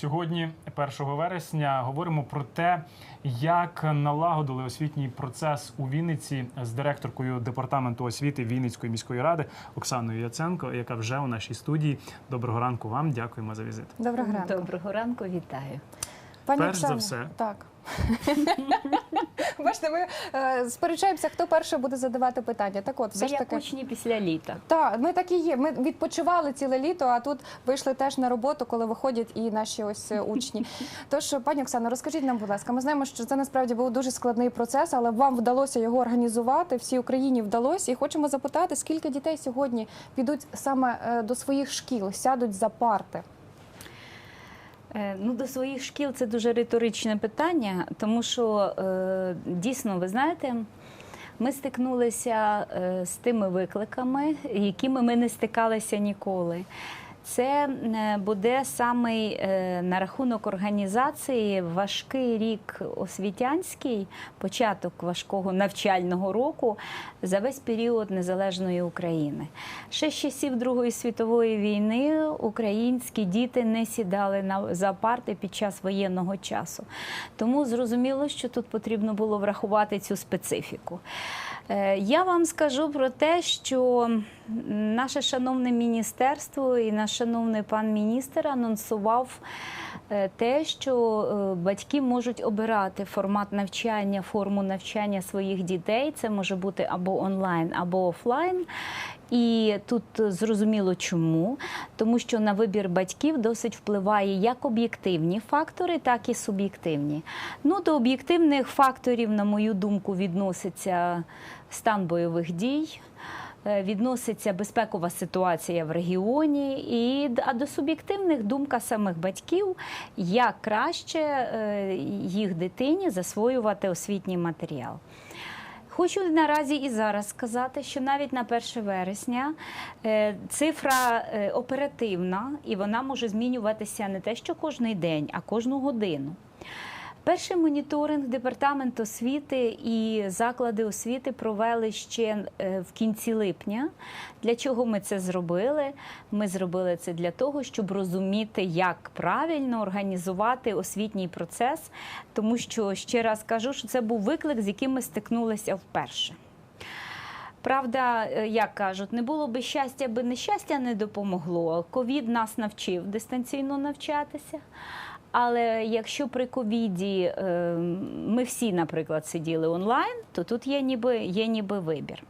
Сьогодні, 1 вересня, говоримо про те, як налагодили освітній процес у Вінниці з директоркою департаменту освіти Вінницької міської ради Оксаною Яценко, яка вже у нашій студії. Доброго ранку вам. Дякуємо за візит. Доброго ранку. Доброго ранку, вітаю. Пані Перш за все. Так. Бачите, ми е, сперечаємося, хто перший буде задавати питання. Так от, все ж таки. учні після літа. Так, ми так і є. Ми відпочивали ціле літо, а тут вийшли теж на роботу, коли виходять і наші ось е, учні. Тож, пані Оксано, розкажіть нам, будь ласка, ми знаємо, що це насправді був дуже складний процес, але вам вдалося його організувати. Всій Україні вдалося. І хочемо запитати, скільки дітей сьогодні підуть саме е, до своїх шкіл, сядуть за парти. Е, Ну, до своїх шкіл це дуже риторичне питання, тому що е, дійсно, ви знаєте, ми стикнулися е, з тими викликами, якими ми не стикалися ніколи. Це е, буде саме на рахунок організації важкий рік освітянський, початок важкого навчального року за весь період незалежної України. Ще з часів Другої світової війни українські діти не сідали на за парти під час воєнного часу. Тому зрозуміло, що тут потрібно було врахувати цю специфіку. Е, Я вам скажу про те, що наше шановне міністерство і наш шановний пан міністр анонсував е, те, що е, батьки можуть обирати формат навчання, форму навчання своїх дітей. Це може бути або онлайн, або офлайн. І тут зрозуміло чому, тому що на вибір батьків досить впливає як об'єктивні фактори, так і суб'єктивні. Ну, до об'єктивних факторів, на мою думку, відноситься стан бойових дій. е, Відноситься безпекова ситуація в регіоні, і а до суб'єктивних думка самих батьків, як краще е, їх дитині засвоювати освітній матеріал. Хочу наразі і зараз сказати, що навіть на 1 вересня е, цифра е, оперативна і вона може змінюватися не те, що кожний день, а кожну годину. Перший моніторинг департамент освіти і заклади освіти провели ще е, в кінці липня. Для чого ми це зробили? Ми зробили це для того, щоб розуміти, як правильно організувати освітній процес, тому що ще раз кажу, що це був виклик, з яким ми стикнулися вперше. Правда, е, як кажуть, не було би щастя, аби нещастя не допомогло. Ковід нас навчив дистанційно навчатися. Але якщо при ковіді е, ми всі, наприклад, сиділи онлайн, то тут є ніби, є ніби вибір.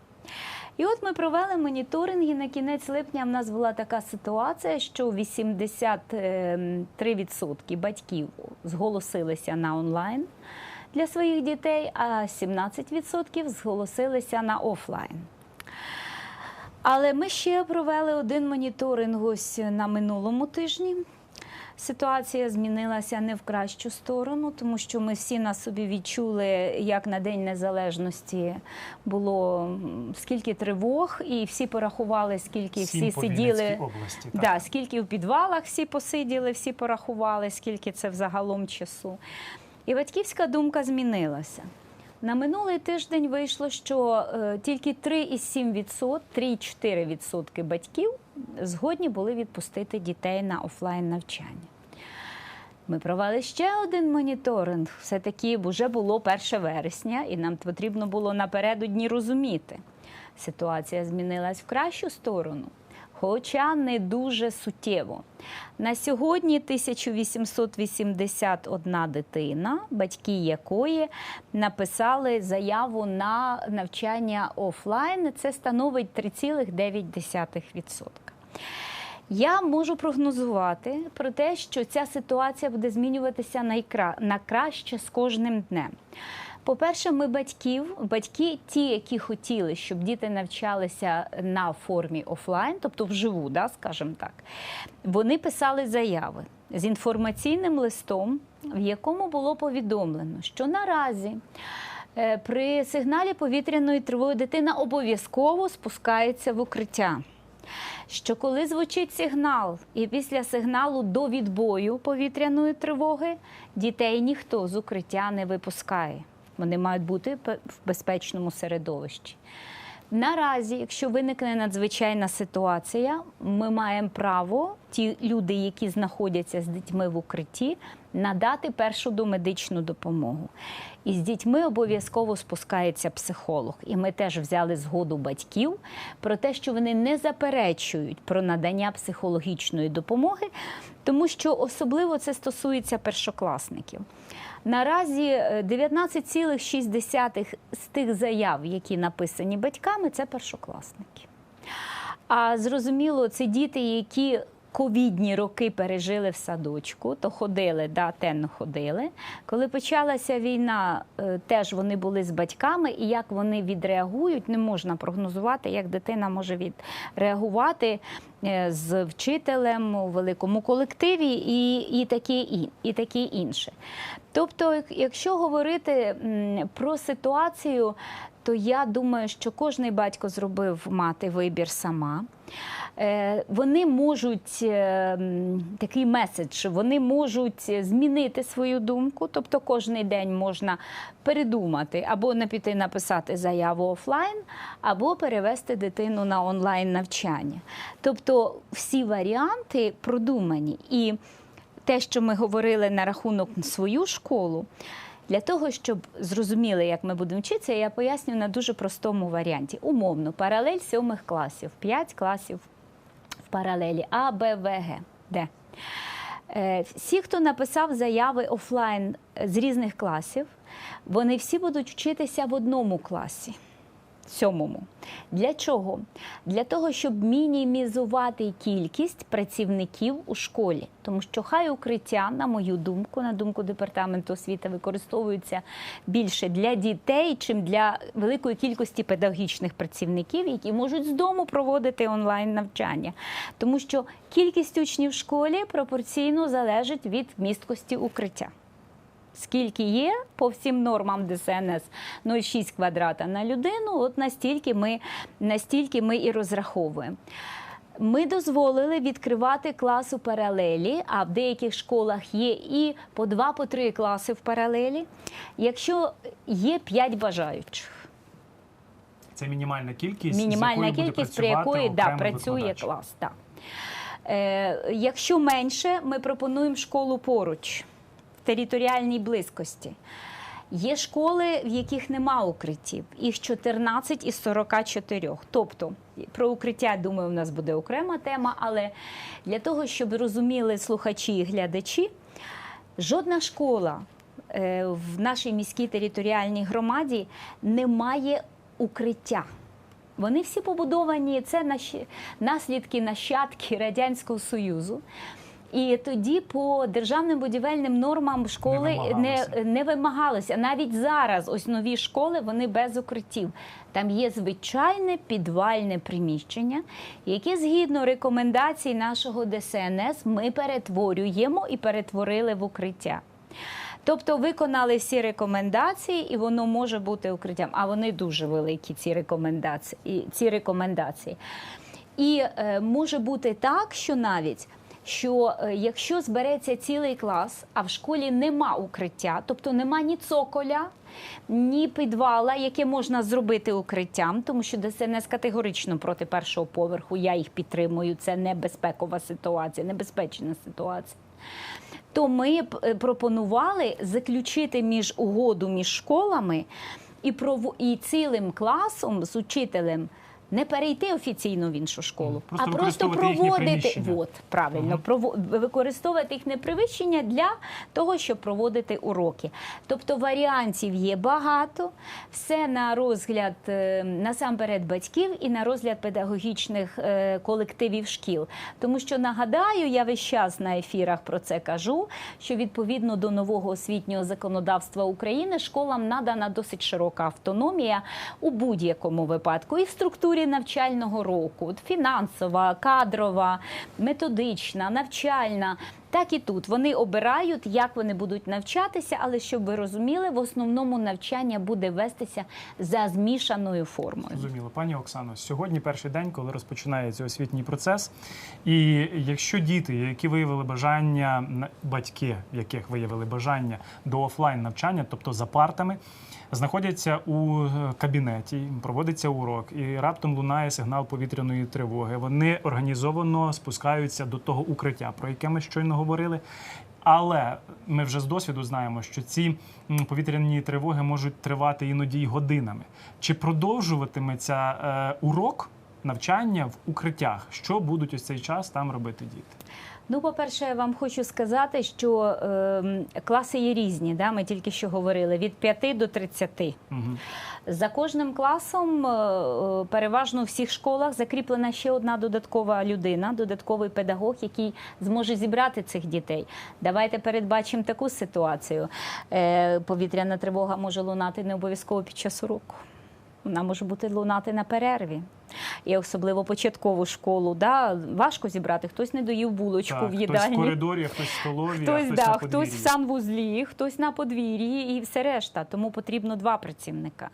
І от ми провели моніторинг, і на кінець липня в нас була така ситуація, що 83% батьків зголосилися на онлайн для своїх дітей, а 17% зголосилися на офлайн. Але ми ще провели один моніторинг ось на минулому тижні. Ситуація змінилася не в кращу сторону, тому що ми всі на собі відчули, як на День Незалежності було скільки тривог, і всі порахували, скільки Сім всі сиділи. Області. так. Да, скільки в підвалах всі посиділи, всі порахували, скільки це взагалом часу. І батьківська думка змінилася. На минулий тиждень вийшло, що е, тільки 3,7%, 3,4% батьків згодні були відпустити дітей на офлайн навчання. Ми провели ще один моніторинг. Все-таки вже було 1 вересня, і нам потрібно було напередодні розуміти. Ситуація змінилась в кращу сторону, хоча не дуже суттєво. На сьогодні 1881 дитина, батьки якої написали заяву на навчання офлайн. Це становить 3,9%. Я можу прогнозувати про те, що ця ситуація буде змінюватися найкра... на краще з кожним днем. По-перше, ми батьків, батьки, ті, які хотіли, щоб діти навчалися на формі офлайн, тобто вживу, да, скажімо так, вони писали заяви з інформаційним листом, в якому було повідомлено, що наразі е, при сигналі повітряної тривоги дитина обов'язково спускається в укриття що коли звучить сигнал, і після сигналу до відбою повітряної тривоги дітей ніхто з укриття не випускає. Вони мають бути в безпечному середовищі. Наразі, якщо виникне надзвичайна ситуація, ми маємо право ті люди, які знаходяться з дітьми в укритті, надати першу домедичну допомогу. І з дітьми обов'язково спускається психолог. І ми теж взяли згоду батьків про те, що вони не заперечують про надання психологічної допомоги, тому що особливо це стосується першокласників. Наразі е, 19,6 з тих заяв, які написані батьками, це першокласники. А зрозуміло, це діти, які ковідні роки пережили в садочку, то ходили, да, тенно ходили. Коли почалася війна, е, теж вони були з батьками, і як вони відреагують, не можна прогнозувати, як дитина може відреагувати е, з вчителем у великому колективі і, і, таке, і, і таке інше. Тобто, якщо говорити про ситуацію, то я думаю, що кожний батько зробив мати вибір сама. Е, Вони можуть е, такий меседж, вони можуть змінити свою думку, тобто кожний день можна передумати або не піти написати заяву офлайн, або перевести дитину на онлайн навчання. Тобто всі варіанти продумані. І те, що ми говорили на рахунок свою школу, для того, щоб зрозуміли, як ми будемо вчитися, я поясню на дуже простому варіанті. Умовно, паралель сьомих класів, 5 класів в паралелі А, Б, В, Г, Д. Е, Всі, хто написав заяви офлайн з різних класів, вони всі будуть вчитися в одному класі. Сьомому. Для чого? Для того, щоб мінімізувати кількість працівників у школі. Тому що хай укриття, на мою думку, на думку департаменту освіти, використовуються більше для дітей, чим для великої кількості педагогічних працівників, які можуть з дому проводити онлайн навчання. Тому що кількість учнів в школі пропорційно залежить від місткості укриття. Скільки є по всім нормам ДСНС 0,6 квадрата на людину, от настільки ми, настільки ми і розраховуємо. Ми дозволили відкривати клас у паралелі, а в деяких школах є і по два, по три класи в паралелі, якщо є 5 бажаючих. Це мінімальна кількість, Мінімальна якою буде кількість, при якої да, працює викладач. клас. Да. Е, якщо менше, ми пропонуємо школу поруч, територіальній близькості. Є школи, в яких нема укриттів, їх 14 із 44. Тобто про укриття, думаю, у нас буде окрема тема, але для того, щоб розуміли слухачі і глядачі, жодна школа е, в нашій міській територіальній громаді не має укриття. Вони всі побудовані, це наші наслідки нащадки Радянського Союзу. І тоді по державним будівельним нормам школи Не не, вимагалося. не вимагалося. Навіть зараз ось нові школи вони без укриттів. Там є звичайне підвальне приміщення, яке згідно рекомендацій нашого ДСНС ми перетворюємо і перетворили в укриття. Тобто виконали всі рекомендації, і воно може бути укриттям. А вони дуже великі, ці рекомендації. Ці рекомендації. І е, може бути так, що навіть що е, якщо збереться цілий клас, а в школі нема укриття, тобто нема ні цоколя, ні підвала, яке можна зробити укриттям, тому що ДСНС категорично проти першого поверху, я їх підтримую. Це небезпекова ситуація, небезпечна ситуація. То ми е, пропонували заключити між угоду між школами і і цілим класом з учителем. Не перейти офіційно в іншу школу, Просто а просто проводити от правильно прово- використовувати їхнє приміщення для того, щоб проводити уроки. Тобто варіантів є багато, все на розгляд е, насамперед батьків і на розгляд педагогічних е, колективів шкіл. Тому що нагадаю, я весь час на ефірах про це кажу. Що відповідно до нового освітнього законодавства України школам надана досить широка автономія у будь-якому випадку, і в структурі навчального року, От фінансова, кадрова, методична, навчальна. Так і тут вони обирають, як вони будуть навчатися, але щоб ви розуміли, в основному навчання буде вестися за змішаною формою. Зрозуміло, пані Оксано, сьогодні перший день, коли розпочинається освітній процес. І якщо діти, які виявили бажання, батьки, яких виявили бажання до офлайн навчання, тобто за партами, знаходяться у е, кабінеті, проводиться урок, і раптом лунає сигнал повітряної тривоги. Вони організовано спускаються до того укриття, про яке ми щойно говорили. Але ми вже з досвіду знаємо, що ці повітряні тривоги можуть тривати іноді й годинами. Чи продовжуватиметься е, урок навчання в укриттях? Що будуть ось цей час там робити діти? Ну, по-перше, я вам хочу сказати, що е, класи є різні. Да? Ми тільки що говорили від 5 до 30. Угу. За кожним класом, е, е, переважно у всіх школах, закріплена ще одна додаткова людина, додатковий педагог, який зможе зібрати цих дітей. Давайте передбачимо таку ситуацію. Е, Повітряна тривога може лунати не обов'язково під час уроку. Вона може бути лунати на перерві. І особливо початкову школу. Да? Важко зібрати. Хтось не доїв булочку Так, в хтось в коридорі, хтось в столові, Хтось, а хтось да, на хтось в санвузлі, хтось на подвір'ї і все решта. Тому потрібно два працівника.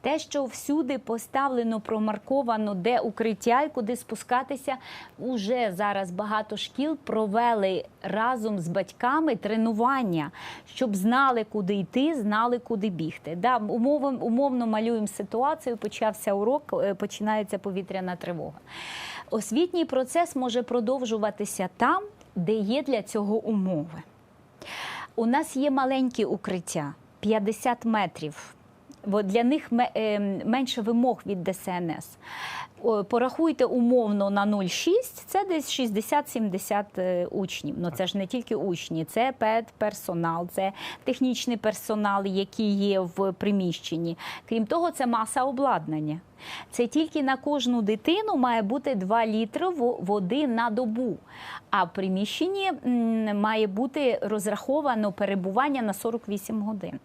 Те, що всюди поставлено, промарковано, де укриття і куди спускатися, уже зараз багато шкіл провели разом з батьками тренування, щоб знали, куди йти, знали, куди бігти. Да, умовно, умовно малюємо ситуацію. Почався урок, е, починається повітряна тривога. Освітній процес може продовжуватися там, де є для цього умови. У нас є маленькі укриття 50 метрів. Бо для них е, менше вимог від ДСНС. Порахуйте умовно на 0,6, це десь 60-70 е, учнів. Ну це ж не тільки учні, це педперсонал, це технічний персонал, який є в приміщенні. Крім того, це маса обладнання. Це тільки на кожну дитину має бути 2 літри води на добу. А в приміщенні має бути розраховано перебування на 48 годин.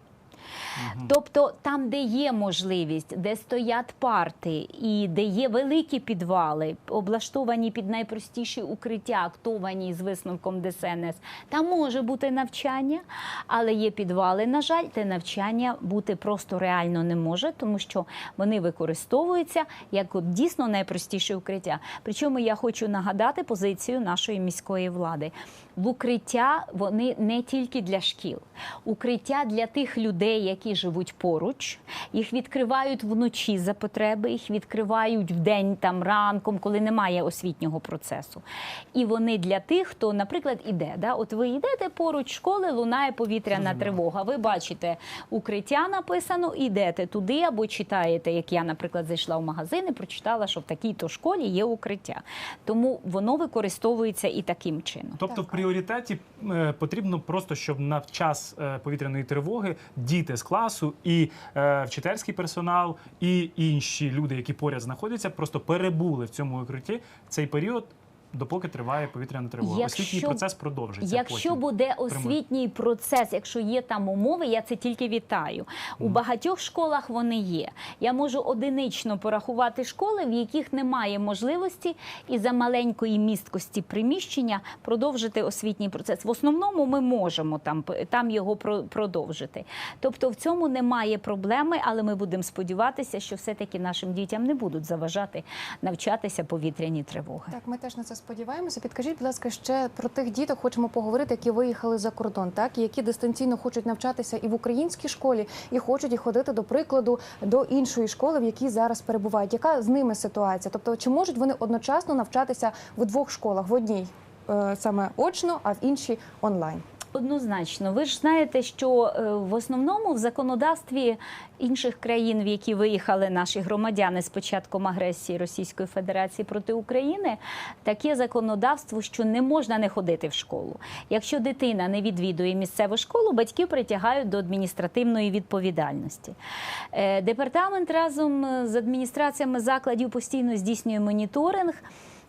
Тобто там, де є можливість, де стоять парти і де є великі підвали, облаштовані під найпростіші укриття, актовані з висновком ДСНС, там може бути навчання, але є підвали. На жаль, те навчання бути просто реально не може, тому що вони використовуються як от дійсно найпростіше укриття. Причому я хочу нагадати позицію нашої міської влади. В укриття вони не тільки для шкіл, укриття для тих людей, які живуть поруч. Їх відкривають вночі за потреби, їх відкривають вдень там ранком, коли немає освітнього процесу. І вони для тих, хто, наприклад, іде. Да? От ви йдете поруч школи, лунає повітряна тривога. Ви бачите укриття написано, йдете туди або читаєте, як я, наприклад, зайшла в магазин і прочитала, що в такій-то школі є укриття. Тому воно використовується і таким чином. Тобто Так. в пріоритеті е, потрібно просто, щоб на час е, повітряної тривоги діти з класу і е, вчительський персонал, і інші люди, які поряд знаходяться, просто перебули в цьому укритті цей період, допоки триває повітряна тривога. Якщо- Освітній процес продовжиться. Якщо потім. буде освітній процес, якщо є там умови, я це тільки вітаю. У багатьох школах вони є. Я можу одинично порахувати школи, в яких немає можливості і за маленької місткості приміщення продовжити освітній процес. В основному ми можемо там, там його про- продовжити. Тобто в цьому немає проблеми, але ми будемо сподіватися, що все-таки нашим дітям не будуть заважати навчатися повітряні тривоги. Так, ми теж на це сподіваємося. Підкажіть, будь ласка, ще про тих діток хочемо поговорити, які виїхали за кордон, так які дистанційно хочуть навчатися і в українській школі, і хочуть і ходити до прикладу до іншої школи, в якій зараз перебувають. Яка з ними ситуація? Тобто, чи можуть вони одночасно навчатися в двох школах в одній е, саме очно, а в іншій онлайн? Однозначно, ви ж знаєте, що е, в основному в законодавстві інших країн, в які виїхали наші громадяни з початком агресії Російської Федерації проти України, таке законодавство, що не можна не ходити в школу. Якщо дитина не відвідує місцеву школу, батьків притягають до адміністративної відповідальності. Е, Департамент разом з адміністраціями закладів постійно здійснює моніторинг.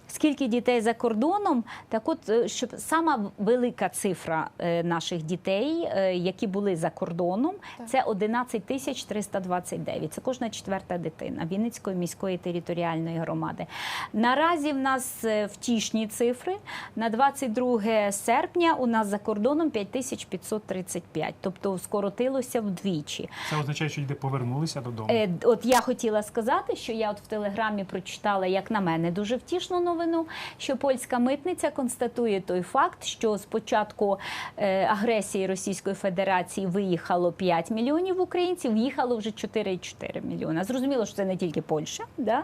Скільки дітей за кордоном? Так от, е, щоб сама велика цифра е, наших дітей, е, які були за кордоном, Так. це 11 тисяч 329. Це кожна четверта дитина Вінницької міської територіальної громади. Наразі в нас втішні цифри. На 22 серпня у нас за кордоном 5535, тобто скоротилося вдвічі. Це означає, що діти повернулися додому. От я хотіла сказати, що я от в телеграмі прочитала, як на мене, дуже втішну новину, що польська митниця констатує той факт, що з початку е, агресії Російської Федерації виїхало 5 мільйонів українців, в'їхало вже 4,4 мільйона. Зрозуміло, що це не тільки Польща, да?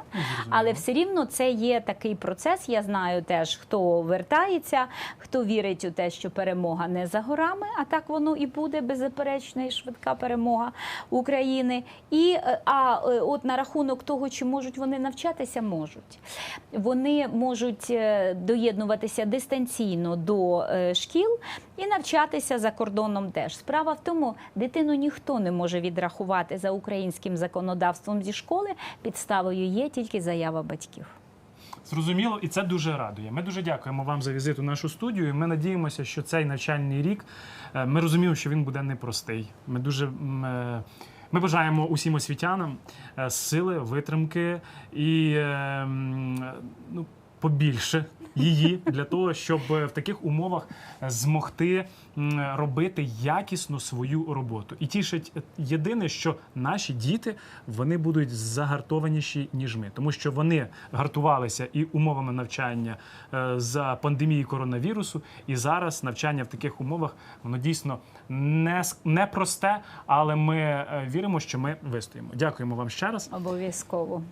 але все рівно це є такий процес. Я знаю теж, хто вертається, хто вірить у те, що перемога не за горами, а так воно і буде беззаперечна і швидка перемога України. І е, а е, от на рахунок того, чи можуть вони навчатися, можуть. Вони можуть е, доєднуватися дистанційно до е, шкіл і навчатися за кордоном теж. Справа в тому, дитину ніхто не може відрахувати за українським законодавством зі школи. Підставою є тільки заява батьків. Зрозуміло, і це дуже радує. Ми дуже дякуємо вам за візит у нашу студію. Ми надіємося, що цей навчальний рік е, ми розуміємо, що він буде непростий. Ми дуже м, е, ми бажаємо усім освітянам сили, витримки і ну, побільше її для того, щоб в таких умовах змогти робити якісно свою роботу. І тішить єдине, що наші діти вони будуть загартованіші ніж ми, тому що вони гартувалися і умовами навчання е, за пандемії коронавірусу, і зараз навчання в таких умовах воно дійсно не с- непросте, але ми е, віримо, що ми вистоїмо. Дякуємо вам ще раз. Обов'язково.